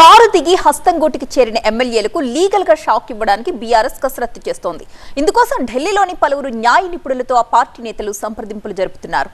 Car దిగి హస్తంగోటికి చేరిన ఎమ్మెల్యేలకు లీగల్గా షాక్ ఇవ్వడానికి బీఆర్ఎస్ కసరత్తు చేస్తోంది. ఇందుకోసం ఢిల్లీలోని పలువురు న్యాయ నిపుణులతో ఆ పార్టీ నేతలు సంప్రదింపులు జరుపుతున్నారు.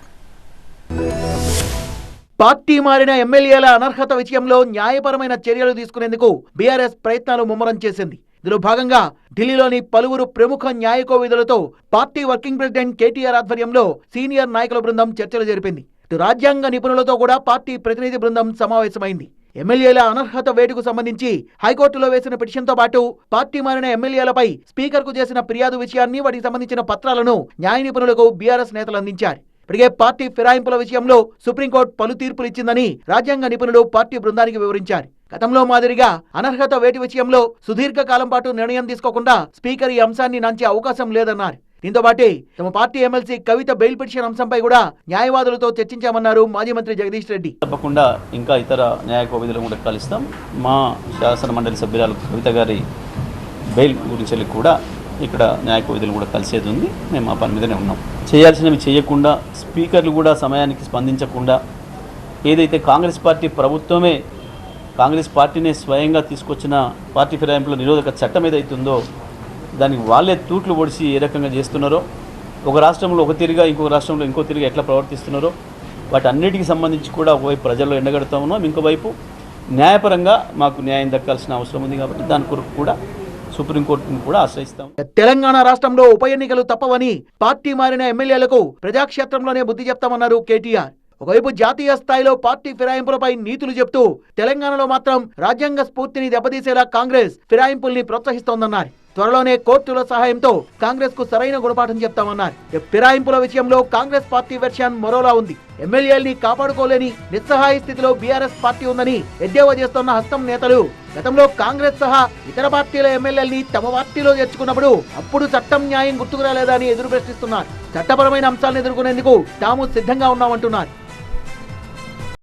పార్టీ మారిన ఎమ్మెల్యేల అనర్హత విషయంలో న్యాయపరమైన చర్యలు తీసుకునేందుకు బీఆర్ఎస్ ప్రయత్నాలు ముమ్మరం చేసింది. ఇందులో భాగంగా ఢిల్లీలోని పలువురు ప్రముఖ న్యాయకోవిదులతో పార్టీ వర్కింగ్ ప్రెసిడెంట్ కేటీఆర్ ఆధ్వర్యంలో సీనియర్ నాయకుల బృందం చర్చలు జరిపింది. రాజ్యాంగ నిపుణులతో కూడా పార్టీ ప్రతినిధి బృందం సమావేశమైంది. ఎమ్మెల్యేల అనర్హత వేటుకు సంబంధించి హైకోర్టులో వేసిన పిటిషన్తో పాటు పార్టీ మారిన ఎమ్మెల్యేలపై స్పీకర్కు చేసిన ఫిర్యాదు విషయాన్ని వాటికి సంబంధించిన పత్రాలను న్యాయ నిపుణులకు బీఆర్ఎస్ నేతలు అందించారు. ఇప్పటికే పార్టీ ఫిరాయింపుల విషయంలో సుప్రీంకోర్టు పలు తీర్పులు ఇచ్చిందని రాజ్యాంగ నిపుణులు పార్టీ బృందానికి వివరించారు. గతంలో మాదిరిగా అనర్హత వేటి విషయంలో సుదీర్ఘ కాలం పాటు నిర్ణయం తీసుకోకుండా స్పీకర్ ఈ అంశాన్ని నాంచే అవకాశం లేదన్నారు. దీంతో పాటు తమ party MLC Kavitha bail petition అంశంపై కూడా న్యాయవాదులతో చర్చించామన్నారు మాజీ మంత్రి జగదీష్ రెడ్డి. తప్పకుండా ఇంకా ఇతర న్యాయ కోవిధులను కూడా కలుస్తాం మా శాసన మండలి సభ్యురాలు కవిత గారి బెయిల్ గురించి కూడా ఇక్కడ న్యాయ కోవిధులు కూడా కలిసేది ఉంది. మేము ఆ పని మీదనే ఉన్నాం. చేయాల్సినవి చేయకుండా స్పీకర్లు కూడా సమయానికి స్పందించకుండా ఏదైతే కాంగ్రెస్ పార్టీ ప్రభుత్వమే కాంగ్రెస్ పార్టీనే స్వయంగా తీసుకొచ్చిన పార్టీ ఫిరాయింపుల నిరోధక చట్టం ఏదైతుందో దానికి వాళ్ళే తూట్లు పొడిచి ఏ రకంగా చేస్తున్నారో ఒక రాష్ట్రంలో ఒక తిరిగా ఇంకో రాష్ట్రంలో ఇంకో తిరిగా ఎట్లా ప్రవర్తిస్తున్నారో వాటి సంబంధించి కూడా ఒకవైపు ప్రజల్లో ఎండగడుతూ ఉన్నాం. ఇంకోవైపు న్యాయపరంగా మాకు న్యాయం దక్కాల్సిన అవసరం ఉంది కాబట్టి దాని కొరకు కూడా సుప్రీంకోర్టును కూడా ఆశ్రయిస్తాం. తెలంగాణ రాష్ట్రంలో ఉప ఎన్నికలు తప్పవని పార్టీ మారిన ఎమ్మెల్యేలకు ప్రజాక్షేత్రంలోనే బుద్ధి చెప్తామన్నారు కేటీఆర్. ఒకవైపు జాతీయ స్థాయిలో పార్టీ ఫిరాయింపులపై నీతులు చెప్తూ తెలంగాణలో మాత్రం రాజ్యాంగ స్ఫూర్తిని దెబ్బతీసేలా కాంగ్రెస్ ఫిరాయింపుల్ని ప్రోత్సహిస్తోందన్నారు. త్వరలోనే కోర్టుల సహాయంతో కాంగ్రెస్కు సరైన గుణపాఠం చెప్తామన్నారు. ఫిరాయింపుల విషయంలో కాంగ్రెస్ పార్టీ వెర్షన్ మరోలా ఉంది. ఎమ్మెల్యేల్ని కాపాడుకోలేని నిస్సహాయ స్థితిలో బీఆర్ఎస్ పార్టీ ఉందని ఎద్దేవా చేస్తున్న హస్తం నేతలు గతంలో కాంగ్రెస్ సహా ఇతర పార్టీల ఎమ్మెల్యేల్ని తమ పార్టీలో చేర్చుకున్నప్పుడు అప్పుడు చట్టం న్యాయం గుర్తుకు రాలేదని ఎదురు ప్రశ్నిస్తున్నారు చట్టపరమైన అంశాలను ఎదుర్కొనేందుకు తాము సిద్ధంగా ఉన్నామంటున్నారు.